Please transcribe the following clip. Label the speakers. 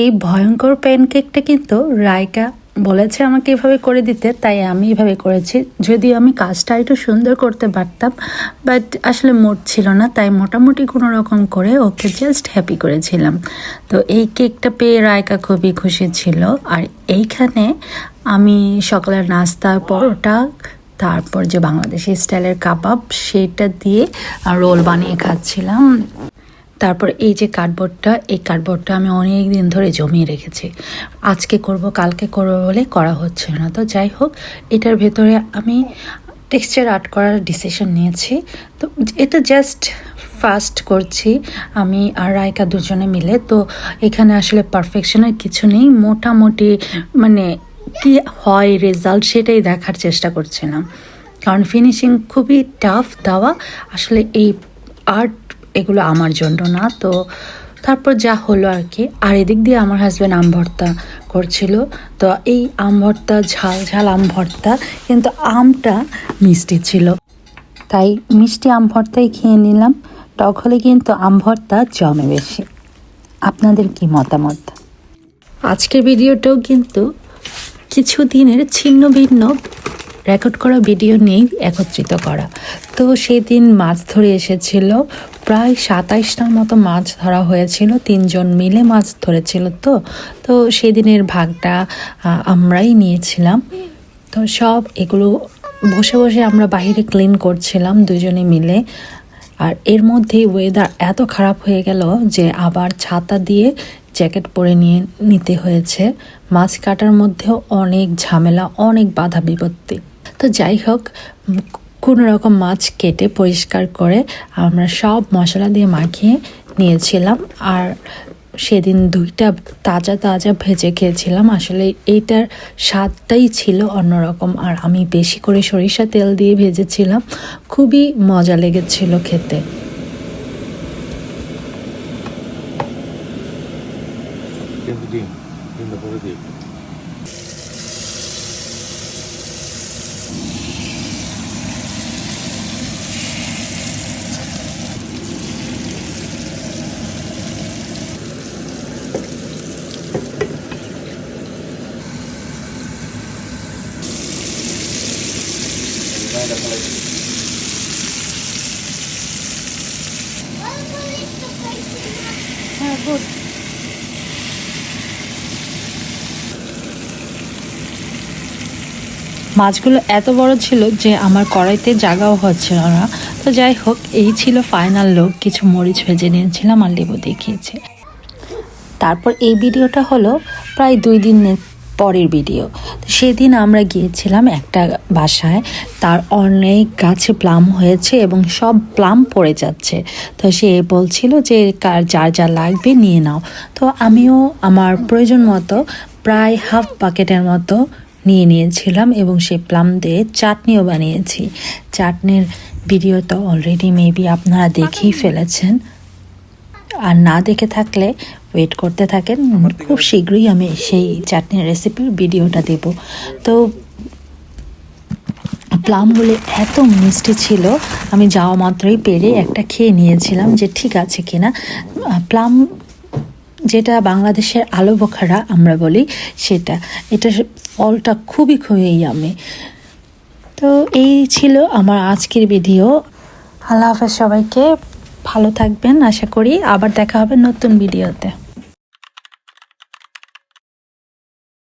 Speaker 1: এই ভয়ঙ্কর প্যানকেকটা কিন্তু রায়কা বলেছে আমাকে এভাবে করে দিতে, তাই আমি এভাবে করেছি। যদি আমি কাজটা একটু সুন্দর করতে পারতাম বাট আসলে মোট ছিল না, তাই মোটামুটি কোনো রকম করে ওকে জাস্ট হ্যাপি করেছিলাম। তো এই কেকটা পেয়ে রায়কা খুবই খুশি ছিল। আর এইখানে আমি সকালের নাস্তা পরোটা, তারপর যে বাংলাদেশি স্টাইলের কাবাব, সেটা দিয়ে রোল বানিয়ে খাচ্ছিলাম। তারপর এই যে কার্ডবোর্ডটা এই কার্ডবোর্ডটা আমি অনেক দিন ধরে জমিয়ে রেখেছি। আজকে করব, কালকে করব বলে করা হচ্ছে না। তো যাই হোক, এটার ভেতরে আমি টেক্সচার আর্ট করার ডিসিশন নিয়েছি। তো এটা জাস্ট ফার্স্ট করছি। আমি আর রায়কা দুজনে মিলে। তো এখানে আসলে পারফেকশনের কিছু নেই। মোটামুটি মানে কি হয় রেজাল্ট সেটাই দেখার চেষ্টা করছিলাম। কারণ ফিনিশিং খুবই টাফ দেওয়া। আসলে এই আর্ট এগুলো আমার জন্য না। তো তারপর যা হলো আর কি। আর এদিক দিয়ে আমার হাজব্যান্ড আম ভর্তা করছিল। তো এই আম ভর্তা, ঝাল ঝাল আম ভর্তা কিন্তু আমটা মিষ্টি ছিল। তাই মিষ্টি আম ভর্তাই খেয়ে নিলাম। টক হলে কিন্তু আম ভর্তা জমে বেশি। আপনাদের কি মতামত? আজকের ভিডিওটাও কিন্তু কিছু দিনের ছিন্ন ভিন্ন রেকর্ড করা ভিডিও নিয়েই একত্রিত করা। তো সেদিন মাছ ধরে এসেছিল। প্রায় সাতাইশটার মতো মাছ ধরা হয়েছিল, তিনজন মিলে মাছ ধরেছিল তো। তো সেদিনের ভাগটা আমরাই নিয়েছিলাম। তো সব এগুলো বসে বসে আমরা বাইরে ক্লিন করছিলাম দুজনে মিলে। আর এর মধ্যে ওয়েদার এত খারাপ হয়ে গেল যে আবার ছাতা দিয়ে জ্যাকেট পরে নিয়ে নিতে হয়েছে। মাছ কাটার মধ্যেও অনেক ঝামেলা, অনেক বাধা বিপত্তি। তো যাই হোক কোনো রকম মাছ কেটে পরিষ্কার করে আমরা সব মশলা দিয়ে মাখিয়ে নিয়েছিলাম। আর সেদিন দুইটা তাজা তাজা ভেজে খেয়েছিলাম। আসলে এইটার স্বাদটাই ছিল অন্যরকম। আর আমি বেশি করে সরিষা তেল দিয়ে ভেজেছিলাম। খুবই মজা লেগেছিল খেতে।
Speaker 2: দিই
Speaker 1: মাছগুলো এত বড় ছিল যে আমার কড়াইতে জাগাও হচ্ছিল না। তো যাই হোক, এই ছিল ফাইনাল লোক। কিছু মরিচ ভেজে নিয়েছিলাম আর লেবু দেখিয়েছে তারপর এই ভিডিওটা হলো প্রায় দুই দিনের পরের ভিডিও। সেদিন আমরা গিয়েছিলাম একটা বাসায়। তার অনেক গাছে প্লাম হয়েছে এবং সব প্লাম পড়ে যাচ্ছে। তো সে বলছিল যে কার যার যা লাগবে নিয়ে নাও। তো আমিও আমার প্রয়োজন মতো প্রায় হাফ বাকেটের মতো নিয়ে নিয়েছিলাম এবং সেই প্লাম দিয়ে চাটনিও বানিয়েছি। চাটনির ভিডিও তো অলরেডি মেবি আপনারা দেখেই ফেলেছেন। আর না দেখে থাকলে ওয়েট করতে থাকেন। খুব শীঘ্রই আমি সেই চাটনির রেসিপির ভিডিওটা দেব। তো প্লামগুলি এত মিষ্টি ছিল আমি যাওয়া মাত্রই পেরে একটা খেয়ে নিয়েছিলাম যে ঠিক আছে কিনা। প্লাম যেটা বাংলাদেশের আলো বোখারা আমরা বলি সেটা। এটা ফলটা খুবই খুবই আমি তো এই ছিল আমার আজকের ভিডিও আল্লাহ হাফেজ সবাইকে। ভালো থাকবেন আশা করি আবার দেখা হবে নতুন ভিডিওতে।